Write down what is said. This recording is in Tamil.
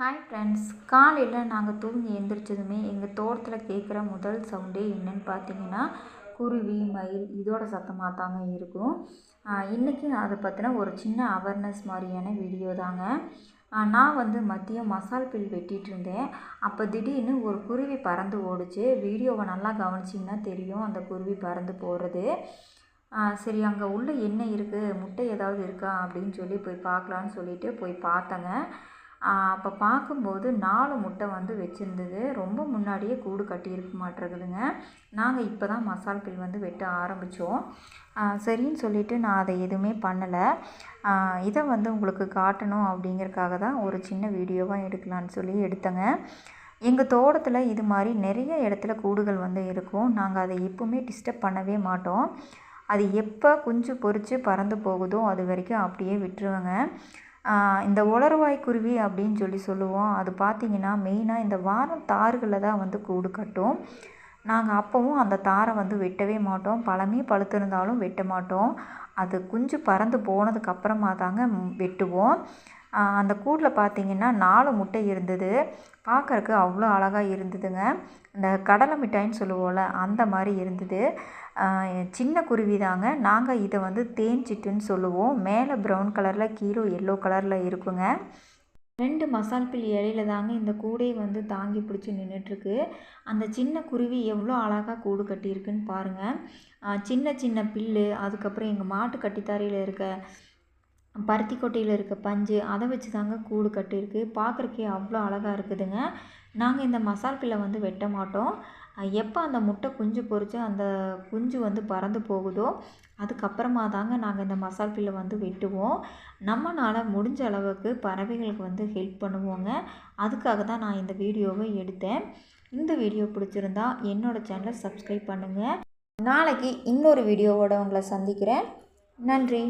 ஹாய் ஃப்ரெண்ட்ஸ் காலையில் நாங்கள் தூங்கி எழுந்திரிச்சதுமே எங்கள் தோட்டத்தில் கேட்குற முதல் சவுண்டே என்னென்னு பார்த்தீங்கன்னா குருவி மயில் இதோட சத்தமாக தாங்க இருக்கும். இன்றைக்கி அதை பற்றின ஒரு சின்ன அவேர்னஸ் மாதிரியான வீடியோ தாங்க. நான் வந்து மதியம் மசால் பில் வெட்டிகிட்டு இருந்தேன். அப்போ திடீர்னு ஒரு குருவி பறந்து ஓடுச்சு. வீடியோவை நல்லா கவனிச்சிங்கன்னா தெரியும் அந்த குருவி பறந்து போகிறது சரி அங்கே உள்ளே என்ன இருக்குது முட்டை ஏதாவது இருக்கா? அப்படின்னு சொல்லி போய் பார்க்கலான்னு சொல்லிட்டு போய் பார்த்தேங்க. அப்போ பார்க்கும்போது நாலு முட்டை வந்து வச்சுருந்தது. ரொம்ப முன்னாடியே கூடு கட்டியிருக்க மாட்டேருக்குதுங்க நாங்கள் இப்போ தான் மசால் பில் வந்து வெட்ட ஆரம்பித்தோம் சரின்னு சொல்லிவிட்டு நான் அதை எதுவுமே பண்ணலை. இதை வந்து உங்களுக்கு காட்டணும் அப்படிங்கிறக்காக தான் ஒரு சின்ன வீடியோவாக எடுக்கலான்னு சொல்லி எடுத்தேங்க. எங்கள் தோட்டத்தில் இது மாதிரி நிறைய இடத்துல கூடுகள் வந்து இருக்கும். நாங்கள் அதை எப்போவுமே டிஸ்டர்ப் பண்ணவே மாட்டோம். அது எப்போ குஞ்சு பொறித்து பறந்து போகுதோ அது வரைக்கும் அப்படியே விட்டுருவேங்க. இந்த உலர்வாய் குருவி அப்படின்னு சொல்லி சொல்லுவோம். அது பார்த்திங்கன்னா மெயினாக இந்த வாரம் தார்களில் தான் வந்து கூடு கட்டும். நாங்கள் அப்போவும் அந்த தாரை வந்து வெட்டவே மாட்டோம். பழமே பழுத்திருந்தாலும் வெட்ட மாட்டோம். அது குஞ்சு பறந்து போனதுக்கப்புறமா தாங்க வெட்டுவோம். அந்த கூடில் பார்த்தீங்கன்னா நாலு முட்டை இருந்தது. பார்க்குறக்கு அவ்வளோ அழகாக இருந்ததுங்க. இந்த கடலை மிட்டாயின்னு சொல்லுவோம்ல அந்த மாதிரி இருந்தது. சின்ன குருவி தாங்க. நாங்கள் இதை வந்து தேன் சிட்டுன்னு சொல்லுவோம். மேலே ப்ரௌன் கலரில் கீழே எல்லோ கலரில் இருக்குங்க. ரெண்டு மசால் பில் இலையில தாங்க இந்த கூடையை வந்து தாங்கி பிடிச்சி நின்றுட்டுருக்கு அந்த சின்ன குருவி எவ்வளோ அழகாக கூடு கட்டியிருக்குன்னு பாருங்கள் சின்ன சின்ன பில்லு அதுக்கப்புறம் எங்கள் மாட்டு கட்டித்தாரையில் இருக்க பருத்தி கொட்டையில் இருக்க பஞ்சு அதை வச்சு தாங்க கூடு கட்டியிருக்கு. பார்க்குறக்கே அவ்வளோ அழகாக இருக்குதுங்க. நாங்கள் இந்த மசால் பில்லை வந்து வெட்ட மாட்டோம். எப்போ அந்த முட்டை குஞ்சு பொறிச்சு அந்த குஞ்சு வந்து பறந்து போகுதோ அதுக்கப்புறமா தாங்க நாங்கள் இந்த மசால் பில்லை வந்து வெட்டுவோம். நம்மளால் முடிஞ்ச அளவுக்கு பறவைகளுக்கு வந்து ஹெல்ப் பண்ணுவோங்க. அதுக்காக தான் நான் இந்த வீடியோவை எடுத்தேன். இந்த வீடியோ பிடிச்சிருந்தா என்னோடய சேனலை சப்ஸ்கிரைப் பண்ணுங்கள் நாளைக்கு இன்னொரு வீடியோவோட உங்களை சந்திக்கிறேன். நன்றி.